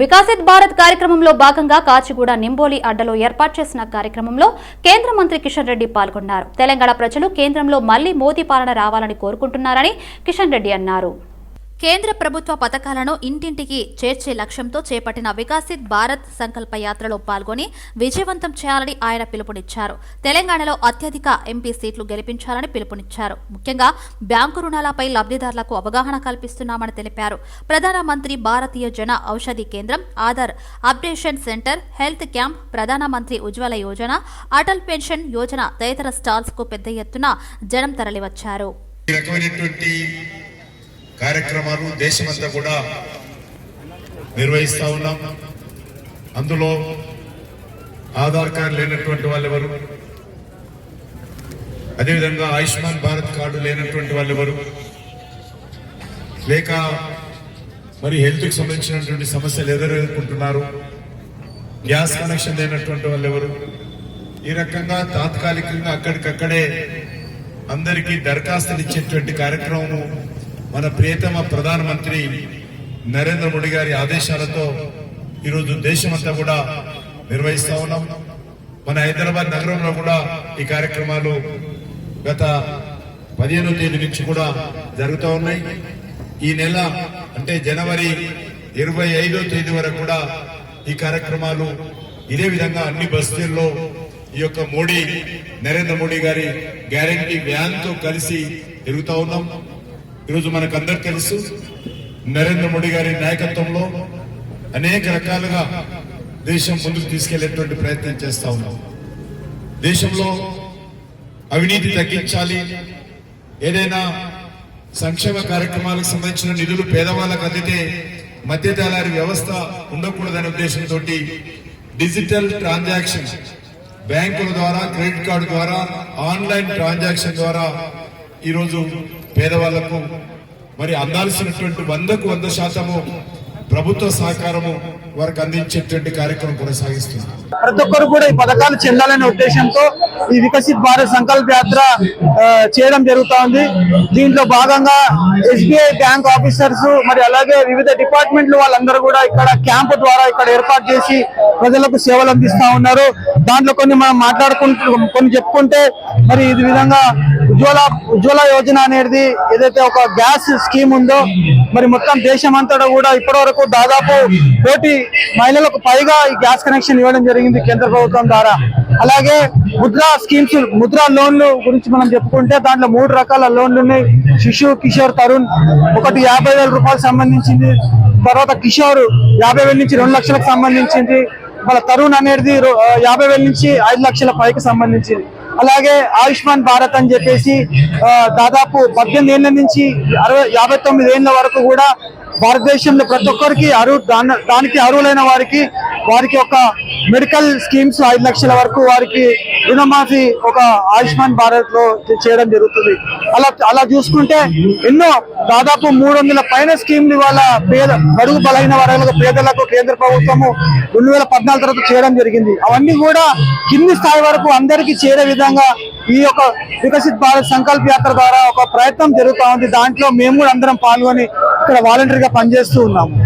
వికాసిత్ భారత్ కార్యక్రమంలో భాగంగా కాచిగూడ నింబోలి అడ్డలో ఏర్పాటు చేసిన కార్యక్రమంలో కేంద్ర మంత్రి కిషన్ రెడ్డి పాల్గొన్నారు. తెలంగాణ ప్రజలు కేంద్రంలో మళ్ళీ మోదీ పాలన రావాలని కోరుకుంటున్నారని కిషన్ రెడ్డి అన్నారు. కేంద్ర ప్రభుత్వ పథకాలను ఇంటింటికి చేర్చే లక్ష్యంతో చేపట్టిన వికాసిత్ భారత్ సంకల్ప యాత్రలో పాల్గొని విజయవంతం చేయాలని ఆయన పిలుపునిచ్చారు. తెలంగాణలో అత్యధిక ఎంపీ సీట్లు గెలిపించాలని పిలుపునిచ్చారు. ముఖ్యంగా బ్యాంకు రుణాలపై లబ్ధిదారులకు అవగాహన కల్పిస్తున్నామని తెలిపారు. ప్రధానమంత్రి Bharatiya Jan Aushadhi Kendra Aadhaar updation centre health camp Pradhan Mantri Ujjwala Yojana Atal pension Yojana తదితర స్టాల్స్కు పెద్ద ఎత్తున జనం తరలివచ్చారు. కార్యక్రమాలు దేశమంతా కూడా నిర్వహిస్తా ఉన్నాం. అందులో ఆధార్ కార్డు లేనటువంటి వాళ్ళు ఎవరు? అదేవిధంగా ఆయుష్మాన్ భారత్ కార్డు లేనటువంటి వాళ్ళు ఎవరు? లేక మరి హెల్త్కి సంబంధించినటువంటి సమస్యలు ఎదుర్కొంటున్నారు? గ్యాస్ కనెక్షన్ లేనటువంటి వాళ్ళు ఎవరు? ఈ రకంగా తాత్కాలికంగా అక్కడికక్కడే అందరికీ దరఖాస్తులు ఇచ్చేటువంటి కార్యక్రమము మన ప్రియతమ ప్రధానమంత్రి నరేంద్ర మోడీ గారి ఆదేశాలతో ఈరోజు దేశమంతా కూడా నిర్వహిస్తా ఉన్నాం. మన హైదరాబాద్ నగరంలో కూడా ఈ కార్యక్రమాలు గత పదిహేనో తేదీ నుంచి కూడా జరుగుతూ ఉన్నాయి. ఈ నెల అంటే జనవరి ఇరవై ఐదో తేదీ వరకు కూడా ఈ కార్యక్రమాలు ఇదే విధంగా అన్ని బస్తీల్లో ఈ యొక్క మోడీ నరేంద్ర మోడీ గారి గ్యారంటీ వ్యాన్తో కలిసి తిరుగుతూ ఉన్నాం. ఈరోజు మనకు అందరు తెలుసు నరేంద్ర మోడీ గారి నాయకత్వంలో అనేక రకాలుగా దేశం ముందుకు తీసుకెళ్ళేటువంటి ప్రయత్నం చేస్తా ఉన్నాం. దేశంలో అవినీతి తగ్గించాలి ఏదైనా సంక్షేమ కార్యక్రమాలకు సంబంధించిన నిధులు పేదవాళ్ళకు అందితే మధ్యదళారి వ్యవస్థ ఉండకూడదనే ఉద్దేశంతో డిజిటల్ ట్రాన్సాక్షన్ బ్యాంకుల ద్వారా క్రెడిట్ కార్డు ద్వారా ఆన్లైన్ ట్రాన్సాక్షన్ ద్వారా ఈరోజు పేదవాళ్ళకు మరి అందాల్సినటువంటి వందకు వంద శాతము ప్రభుత్వ సహకారము వారికి అందించేటువంటి కార్యక్రమం కొనసాగిస్తుంది ప్రతి ఒక్కరు కూడా ఈ పథకాలు చెందాలనే ఉద్దేశంతో ఈ వికసిత్ భారత్ సంకల్ప యాత్ర చేయడం జరుగుతా ఉంది దీంట్లో భాగంగా ఎస్బీఐ బ్యాంక్ ఆఫీసర్స్ మరి అలాగే వివిధ డిపార్ట్మెంట్లు వాళ్ళందరూ కూడా ఇక్కడ క్యాంపు ద్వారా ఇక్కడ ఏర్పాటు చేసి ప్రజలకు సేవలు అందిస్తా ఉన్నారు. దాంట్లో కొన్ని మనం మాట్లాడుకుంటూ కొన్ని చెప్పుకుంటే మరి ఇది విధంగా ఉజ్వల ఉజ్వల యోజన అనేది ఏదైతే ఒక గ్యాస్ స్కీమ్ ఉందో మరి మొత్తం దేశం అంతటా కూడా ఇప్పటివరకు దాదాపు కోటి మహిళలకు పైగా ఈ గ్యాస్ కనెక్షన్ ఇవ్వడం జరిగింది కేంద్ర ప్రభుత్వం ద్వారా. అలాగే ముద్రా స్కీమ్స్ ముద్రా లోన్లు గురించి మనం చెప్పుకుంటే దాంట్లో మూడు రకాల లోన్లు ఉన్నాయి. శిశు కిషోర్ తరుణ్. ఒకటి యాభై వేల రూపాయలకు సంబంధించింది. తర్వాత కిషోర్ యాభై వేల నుంచి రెండు లక్షలకు సంబంధించింది. మన తరుణ్ అనేది రో- యాభై వేల నుంచి ఐదు లక్షల పైకి సంబంధించింది. అలాగే ఆయుష్మాన్ భారత్ అని చెప్పేసి దాదాపు పద్దెనిమిది ఏళ్ళ నుంచి అరవై యాభై తొమ్మిది ఏళ్ళ వరకు కూడా భారతదేశంలో ప్రతి ఒక్కరికి అరువు దానికి అర్హులైన వారికి వారికి ఒక మెడికల్ స్కీమ్స్ ఐదు లక్షల వరకు వారికి రుణమాఫీ ఒక ఆయుష్మాన్ భారత్లో చేయడం జరుగుతుంది. అలా అలా చూసుకుంటే ఎన్నో దాదాపు మూడు వందల పైన స్కీమ్లు ఇవాళ పేద బడుగు బలైన వర్గాలకు పేదలకు కేంద్ర ప్రభుత్వము రెండు వేల పద్నాలుగు తర్వాత చేయడం జరిగింది. అవన్నీ కూడా కింది స్థాయి వరకు అందరికీ చేరే విధంగా ఈ యొక్క వికసిత్ భారత్ సంకల్ప యాత్ర ద్వారా ఒక ప్రయత్నం జరుగుతూ ఉంది. దాంట్లో మేము కూడా అందరం పాల్గొని ఇక్కడ వాలంటీర్గా పనిచేస్తూ ఉన్నాము.